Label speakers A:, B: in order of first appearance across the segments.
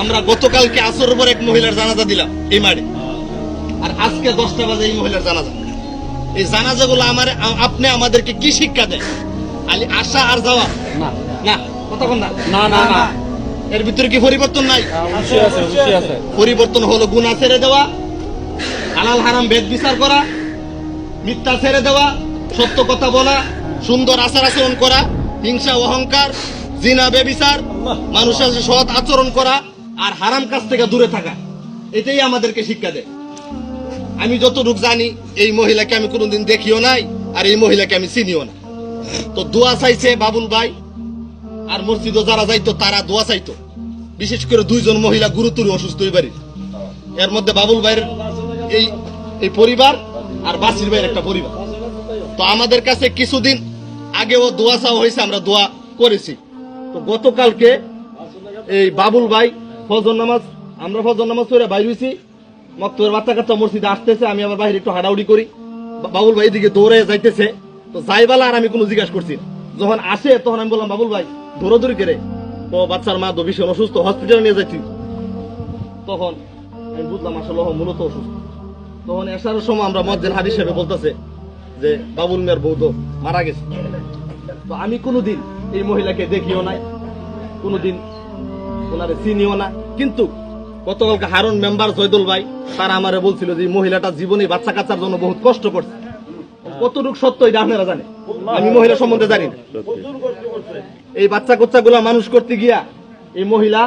A: আমরা গতকালকে আসর পর এক মহিলার জানাজা দিলাম এই মাঠে। আর আজকে দশটা বাজে এই মহিলার জানাজা। এই জানাজাগুলো আমার আপনি আমাদেরকে কি শিক্ষা দেয় আলি আসা আর যাওয়া
B: না।
A: না কতক্ষণ না।
B: না না না।
A: এর ভিতরে কি পরিবর্তন নাই? পরিবর্তন হলো গুণা ছেড়ে দেওয়া হালাল হারাম ভেদ বিচার করা মিথ্যা ছেড়ে দেওয়া সত্য কথা বলা সুন্দর আচার আচরণ করা হিংসা অহংকার জিনা বেবিচার মানুষের সৎ আচরণ করা আর হারাম কাজ থেকে দূরে থাকা, এটাই আমাদেরকে শিক্ষা দেয়। আমি যতটুকু জানি, এই মহিলাকে আমি কোনোদিন দেখিও নাই, আর এই মহিলাকে আমি চিনিও না। তো দোয়া চাইছে বাবুল ভাই, আর মসজিদও যারা যাইতো, তারা দোয়া চাইতো। বিশেষ করে দুইজন মহিলা গুরুতর অসুস্থ হয়ে পারি এর মধ্যে বাবুল ভাইয়ের এই এই পরিবার, আর বাসির ভাইয়ের একটা পরিবার। তো আমাদের কাছে কিছুদিন আগেও দোয়া চাওয়া হয়েছে, আমরা দোয়া করেছি। তো গতকালকে এই বাবুল ভাই ফজর নামাজ, আমরা ফজর নামাজ পড়ে বাইর হয়েছি মক্তবের বাচ্চা কাচ্চা মসজিদে আসতেছে, আমি আবার বাইরে একটু হাডাউডি করি। বাবুল ভাই এদিকে দৌড়ে যাইতেছে। তো যাইবালা আর আমি কোনো জিজ্ঞাসা করছি যখন আসে, তখন আমি বললাম, বাবুল ভাই, দৌড়াদৌড়ি করে? তো বাচ্চার মা তো ভীষণ অসুস্থ হসপিটালে নিয়ে যাচ্ছি তখন আমি বুঝলাম, আসলে মূলত অসুস্থ। তখন আসার সময় আমরা মজ্জেন হাদিস সাহেব বলতেছে যে, বাবুল মেয়ের বৌদ্ধ মারা গেছে। তো আমি কোনোদিন এই মহিলাকে দেখিও নাই। কোনোদিন ওনারে চিনিও না। কিন্তু গতকালকে হারুন মেম্বার জয়দুল ভাই তারা আমারে বলছিল যে মহিলাটা জীবনে বাচ্চা কাচ্চার জন্য বহুত কষ্ট করছে। কতটুক সত্য এটা আপনারা জানেন? আমি মহিলা সম্বন্ধে জানি না। এই বাচ্চা কাচ্চা গুলা মানুষ করতে গিয়া এই মহিলা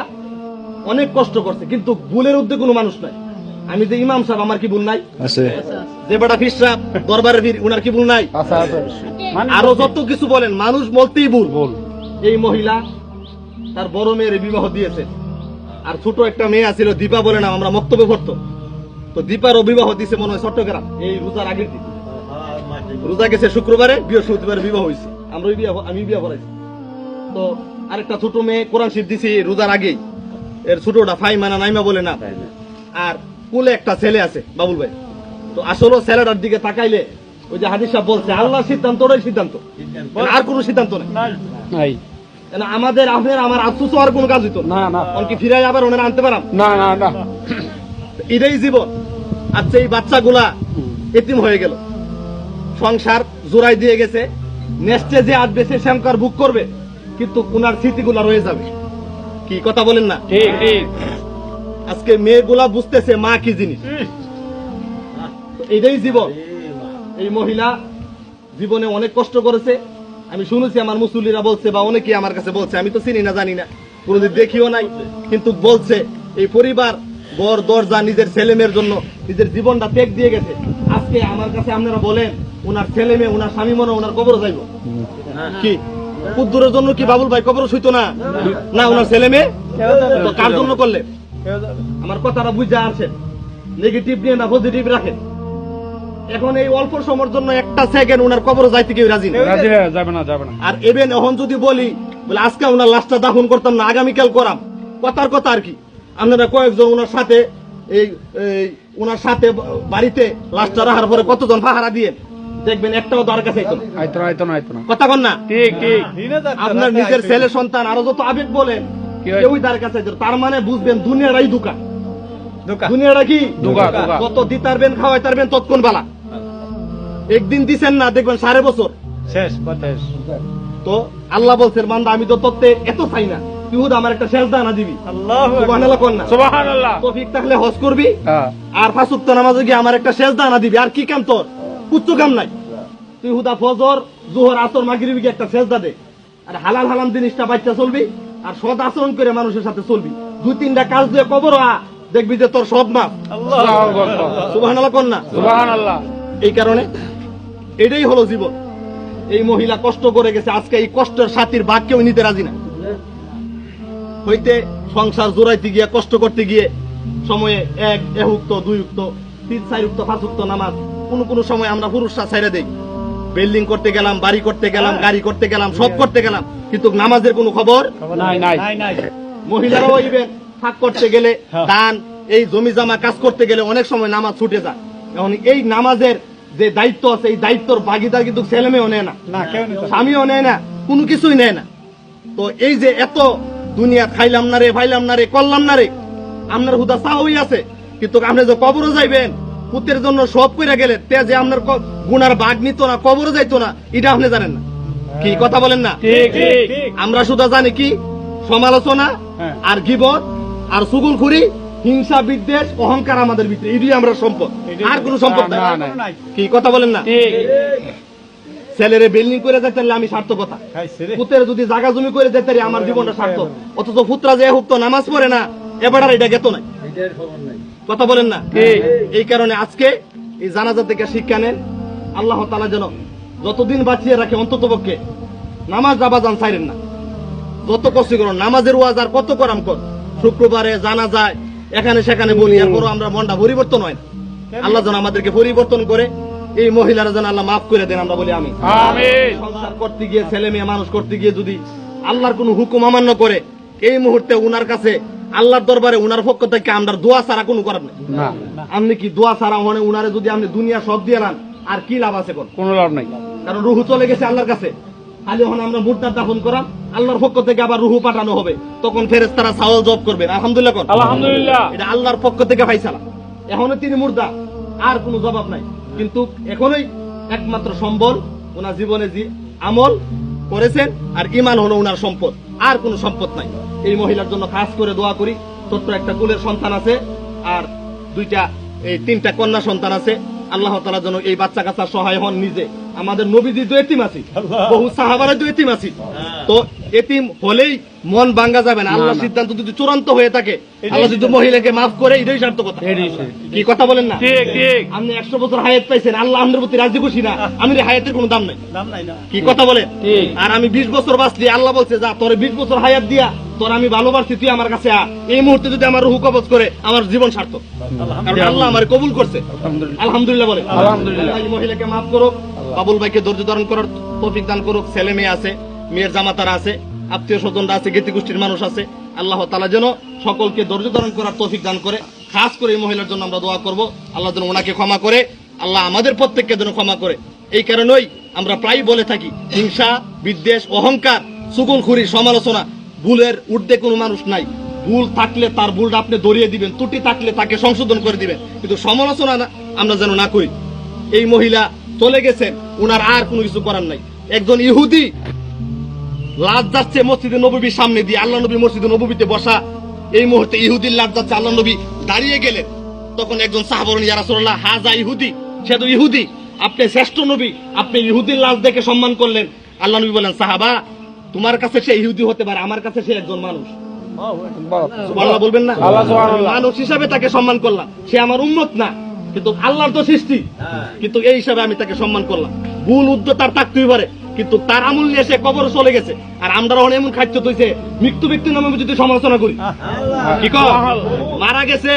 A: অনেক কষ্ট করছে কিন্তু ভুলের উদ্যোগ কোনো মানুষ নাই। আমি যে ইমাম সাহেব আমার কি ভুল নাই?
B: আছে।
A: যে বেটা ফিসরা দরবারের বীর উনার কি ভুল নাই?
B: মানে
A: আরও যত কিছু বলেন মানুষ বলতেই ভুল। এই মহিলা তার বড় মেয়ের বিবাহ দিয়েছে। আর ছোট একটা মেয়ে আছিল দীপা বলে না আমরা বক্তব্য করতো তো দীপার বিবাহ দিছে মনে হয় চট্টগ্রাম। এই রোজার আগের দিন। রোজা গেছে শুক্রবারে বৃহস্পতিবারে বিবাহ হয়েছে আমরা বিয়ে আমি বিয়ে করাইছি। তো আরেকটা ছোট মেয়ে কোরআন শিব দিছি রোজার আগেই। এর ছোটটা ফাইমানা নাইমা বলে না। আর কুলে একটা ছেলে আছে বাবুল ভাই। তো আসলে ছেলেটার দিকে তাকাইলে ওই যে হাদিস সাহেব বলছে আল্লাহ সিদ্ধান্ত ওটাই সিদ্ধান্ত। আর কোনো সিদ্ধান্ত নেই। আমাদের আপনার আমার আফসোস আর কোনো কাজ হইতো না।
B: না
A: কি ফিরাই আবার ওনারা আনতে পারাম?
B: না না না।
A: এটাই জীবন। আচ্ছা এই বাচ্চাগুলা এতিম হয়ে গেল। সংসার জোড়াই দিয়ে গেছে। নেক্সটে যে আসবে সে শ্যামকার বুক করবে। কিন্তু ওনার স্মৃতিগুলা রয়ে যাবে। কি কথা বলেন না?
B: ঠিক ঠিক।
A: আজকে মেয়েগুলা বুঝতেছে মা কি জিনিস। এটাই জীবন। এই মহিলা জীবনে অনেক কষ্ট করেছে। আমি শুনেছি আমার মুসল্লিরা বলছে বা অনেকে আমার কাছে বলছে, আমি তো চিনি না, জানি না। কোনোদিন দেখিও নাই, কিন্তু বলছে, এই পরিবার বর দরজা, নিজের ছেলে মেয়ের জন্য নিজের জীবনটা ত্যাগ দিয়ে গেছে। আজকে আমার কাছে আপনারা বলেন, ওনার ছেলে মেয়ে, ওনার স্বামী মনে ওনার কবর যাইব। কি? কুদ্দুরের জন্য কি বাবুল ভাই কবর শুইতো না? না, ওনার ছেলে মেয়ে? কার জন্য করলে? আমার কথাটা বুঝে আসেন। নেগেটিভ নিয়ে না পজিটিভ রাখেন। এখন এই অল্প সময়ের জন্য একটা সেকেন্ড ওনার কবর যাইতে কেউ রাজি না।
B: রাজি যাবে না যাবে না।
A: আর এবেন এখন যদি বলি বলে আজকে ওনার লাশটা দাফন করতাম না আগামীকাল করাম। কথার কথা আর কি। আপনারা কয়েকজন ওনার সাথে এই এই ওনার সাথে বাড়িতে লাশটা রাখার পরে কতজন পাহারা দিয়ে দেখবেন একটাও দ্বার কাছে আইতো না।
B: আইতো না আইতো না
A: কথা কন না?
B: ঠিক ঠিক।
A: আপনার নিজের ছেলে সন্তান আরও যত আবেগ বলেন কেউই দ্বার কাছে তার মানে বুঝবেন দুনিয়াটাই দুকা দুনিয়াটা কি। কত খাওয়াই তারবেন তৎক্ষণ বালা। একদিন দিছেন না দেখবেন সাড়ে বছর।
B: শেষ
A: তো আল্লাহ বলছেন বান্দা আমি তো তত্ত্বে এত চাই না। আমার একটা শেষ দানা দিবি। তৌফিক থাকলে হজ করবি।
B: হ্যাঁ।
A: আর ফাঁসুক্ত নামাজে গিয়ে আমার একটা শেষ দানা দিবি। আর কি কাম তোর? কুচ্ছু কাম নাই। তুই হুদা ফজর জোহর আসর মাগরিবি গিয়ে একটা শেষ দে। আর হালাল হালাম জিনিসটা বাচ্চা চলবি। আর সৎ আচরণ করে মানুষের সাথে চলবি। দুই তিনটা কাজ দিয়ে কবর আ। দেখবি যে তোর সব মাপ।
B: আল্লাহু আকবার।
A: সুবহানাল্লাহ কর না।
B: সুবহানাল্লাহ।
A: এই কারণে এটাই হলো জীবন। এই মহিলা কষ্ট করে গেছে আজকে এই কষ্টের সাথীর ভাগ কেউ নিতে রাজি না। হইতে সংসার জোড়াইতে গিয়ে কষ্ট করতে গিয়ে সময়ে এক এক দুই উক্ত তিন চার উক্ত পাঁচ উক্ত নামাজ কোন কোন সময় আমরা পুরুষরা ছাইড়ে দেই। বিল্ডিং করতে গেলাম বাড়ি করতে গেলাম গাড়ি করতে গেলাম সব করতে গেলাম কিন্তু নামাজের কোনো খবর
B: নাই নাই।
A: মহিলারাও ইভেন ফাঁক করতে গেলে দান এই জমি জমা কাজ করতে গেলে অনেক সময় নামাজ ছুটে যায়। এখন এই নামাজের যে দায়িত্ব আছে এই দায়িত্বর ভাগিদার কিন্তু ছেলে মেয়েও নেয় না। স্বামীও নেয় না কোনো কিছুই নেয় না। তো এই যে এত দুনিয়া খাইলাম না রে ফাইলাম না রে করলাম না রে আপনার হুদা চাওই আছে। কিন্তু আপনি যে কবরও যাইবেন পুতের জন্য সব কইরা গেলে তে যে আপনার গুনার বাঘ নিত না কবরও যাইতো না এটা আপনি জানেন না। কি কথা বলেন না? আমরা শুধু জানি কি? সমালোচনা
B: হ্যাঁ।
A: আর গিবত আর সুগুলখুরি হিংসা বিদ্বেষ অহংকার আমাদের ভিতরে। এটাই আমরা সম্পদ। আর কোনো সম্পদ নাই। কি কথা বলেন না?
B: ঠিক।
A: ছেলেরে বিল্ডিং করে যেতে পারলে আমি সার্থকতা পুতের যদি জাগা জমি করে যেতে আমার জীবনটা সার্থক। অথচ পুত্রা যে হুক তো নামাজ পড়ে না এবার আর এটা গেত নাই। কথা বলেন না?
B: ঠিক।
A: এই কারণে আজকে এই জানাজা থেকে শিক্ষা নেন। আল্লাহ তালা যেন যতদিন বাঁচিয়ে রাখে অন্তত পক্ষে নামাজ আবাজান ছাইরেন না। যত কষ্ট করুন নামাজের ওয়াজ আর কত করাম কর। শুক্রবারে জানা যায় এখানে সেখানে বলি এরপরও আমরা মনটা পরিবর্তন হয় না। আল্লাহ যেন আমাদেরকে পরিবর্তন করে এই মহিলারা যেন আল্লাহ মাফ করে দেন আমরা বলি আমি সংসার করতে গিয়ে ছেলে মেয়ে মানুষ করতে গিয়ে যদি আল্লাহর কোনো হুকুম অমান্য করে এই মুহূর্তে উনার কাছে আল্লাহর দরবারে উনার পক্ষ থেকে আমরা দোয়া ছাড়া কোনো করার নেই। আপনি কি দোয়া ছাড়া মানে উনারে যদি আপনি দুনিয়া সব দিয়ে নেন আর কি লাভ আছে কোন
B: কোনো লাভ নাই।
A: কারণ রুহু চলে গেছে আল্লাহর কাছে। খালি এখন আমরা মুর্দার দাফন করাম আল্লাহর পক্ষ থেকে আবার রুহু পাঠানো হবে। তখন ফেরেস তারা সাওয়াল জব করবেন আলহামদুলিল্লাহ কোন
B: আলহামদুলিল্লাহ।
A: এটা আল্লাহর পক্ষ থেকে ফাইসালা। এখনও তিনি মুর্দা। আর কোনো জবাব নাই। কিন্তু এখনোই একমাত্র সম্বল ওনার জীবনে যে আমল করেছেন আর ইমান হলো ওনার সম্পদ। আর কোনো সম্পদ নাই। এই মহিলার জন্য খাস করে দোয়া করি। ছোট্ট একটা কুলের সন্তান আছে আর দুইটা এই তিনটা কন্যা সন্তান আছে। আল্লাহ তালা যেন এই বাচ্চা কাচ্চা সহায় হন নিজে। আমাদের নবীজি তো এতিম আছি বহু সাহাবারা তো এতিম আছি। তো এতিম হলেই মন ভাঙ্গা যাবে না। আল্লাহ সিদ্ধান্ত যদি চূড়ান্ত হয়ে থাকে আল্লাহ যদি মহিলাকে মাফ করে এটাই সার্থকতা কি কথা বলেন না? আপনি একশো বছর হায়াত পাইছেন আল্লাহ আমাদের প্রতি রাজি খুশি না। আমি হায়াতের কোনো দাম নাই। কি কথা বলেন?
B: ঠিক।
A: আর আমি বিশ বছর বাঁচলি আল্লাহ বলছে যা তোর বিশ বছর হায়াত দিয়া তোর আমি ভালোবাসছি তুই আমার কাছে আ। এই মুহূর্তে যদি আমার রুহু কবজ করে আমার জীবন সার্থক। কারণ আল্লাহ আমার কবুল করছে।
B: আলহামদুলিল্লাহ।
A: বলে।
B: আলহামদুলিল্লাহ।
A: এই মহিলাকে মাফ করুক বাবুল ভাইকে ধৈর্য ধারণ করার তৌফিক দান করুক। ছেলে মেয়ে আছে মেয়ের জামাতারা আছে আত্মীয় স্বজনরা আছে গেতি গোষ্ঠীর মানুষ আছে। আল্লাহ তালা যেন সকলকে ধৈর্য ধারণ করার তৌফিক দান করে। খাস করে এই মহিলার জন্য আমরা দোয়া করব। আল্লাহ যেন ওনাকে ক্ষমা করে আল্লাহ আমাদের প্রত্যেককে যেন ক্ষমা করে। এই কারণেই আমরা প্রায় বলে থাকি হিংসা বিদ্বেষ অহংকার সুগুলখুরি সমালোচনা ভুলের ঊর্ধ্বে কোনো মানুষ নাই। ভুল থাকলে তার ভুলটা আপনি ধরিয়ে দিবেন, ত্রুটি থাকলে তাকে সংশোধন করে দিবেন। কিন্তু সমালোচনা আমরা যেন না করি। এই মহিলা চলে গেছেন ওনার আর কোনো কিছু করার নাই। একজন ইহুদি লাজ যাচ্ছে মসজিদে নবীর সামনে দিয়ে, আল্লাহ নবী মসজিদে নবীতে বসা। এই মুহূর্তে ইহুদির লাশ যাচ্ছে, আল্লাহ নবী দাঁড়িয়ে গেলেন। তখন একজন সাহাবরণ ইয়ারাসুল্লাহ হাজা ইহুদি, সে তো ইহুদি। আপনি শ্রেষ্ঠ নবী, আপনি ইহুদির লাশ দেখে সম্মান করলেন। আল্লাহ নবী বলেন, সাহাবা তোমার কাছে সে ইহুদি হতে পারে আমার কাছে সে একজন মানুষ। বলবেন না? মানুষ হিসাবে তাকে সম্মান করলাম। সে আমার উন্মত না কিন্তু আল্লাহর তো সৃষ্টি। কিন্তু এই হিসাবে আমি তাকে সম্মান করলাম। ভুল উদ্যোগ তার থাকতেই পারে কিন্তু তার আমল নিয়ে সে কবর চলে গেছে। আর আমরা অনেক এমন খাদ্য তৈছে মৃত্যু ব্যক্তি নামে যদি সমালোচনা করি। কি মারা গেছে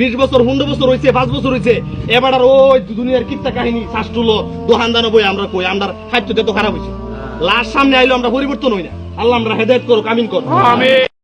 A: বিশ বছর পনেরো বছর হয়েছে পাঁচ বছর হয়েছে এবার আর ওই দুনিয়ার কিত্তা কাহিনী শাস্তুলো দোহান দানো বই আমরা কই? আমরা খাদ্য তো খারাপ হয়েছে লাশ সামনে আইলো আমরা পরিবর্তন হই না আল্লাহ আমরা হেদায়ত করুক আমিন করুক
B: আমিন।